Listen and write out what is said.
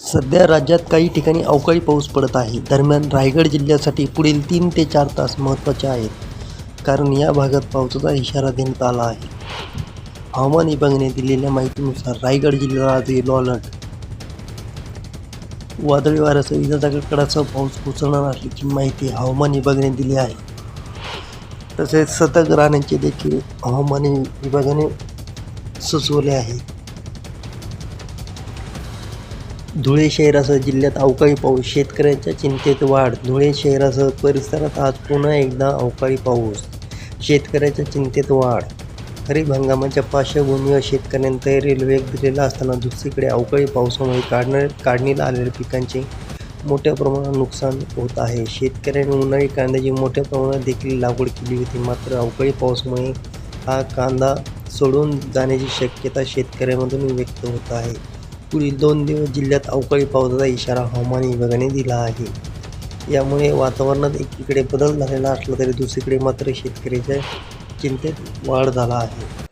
सध्या राज्यात काही ठिकाणी अवकाळी पाऊस पडत आहे. दरम्यान रायगड जिल्ह्यासाठी पुढील तीन ते चार तास महत्त्वाचे आहेत कारण या भागात पावसाचा इशारा देण्यात आला आहे. हवामान विभागाने दिलेल्या माहितीनुसार रायगड जिल्ह्याला आज येलो अलर्ट. वादळी वाऱ्यासह विजाचा कडकडासह पाऊस कोसळणार असल्याची माहिती हवामान विभागाने दिली आहे. तसेच सतर्क राहण्याचे देखील हवामान विभागाने सुचवले आहे. धुळे शहरासह जिल्ह्यात अवकाळी पाऊस शेतकऱ्यांच्या चिंतेत वाढ धुळे शहरासह परिसरात आज पुन्हा एकदा अवकाळी पाऊस शेतकऱ्याच्या चिंतेत वाढ. खरीप हंगामाच्या पार्श्वभूमीवर शेतकऱ्यांनी रेल्वे वेग दिलेला असताना दुसरीकडे अवकाळी पावसामुळे काढण्या काढणीला आलेल्या पिकांचे मोठ्या प्रमाणात नुकसान होत आहे. शेतकऱ्यांनी उन्हाळी कांद्याची मोठ्या प्रमाणात देखील लागवड केली होती मात्र अवकाळी पावसामुळे हा कांदा सोडून जाण्याची शक्यता शेतकऱ्यांमधून व्यक्त होत आहे. पुढील दोन दिवस जिल्ह्यात अवकाळी पावसाचा इशारा हवामान विभागाने दिला आहे. यामुळे वातावरणात एकीकडे बदल झालेला असला तरी दुसरीकडे मात्र शेतकऱ्याच्या चिंतेत वाढ झाला आहे.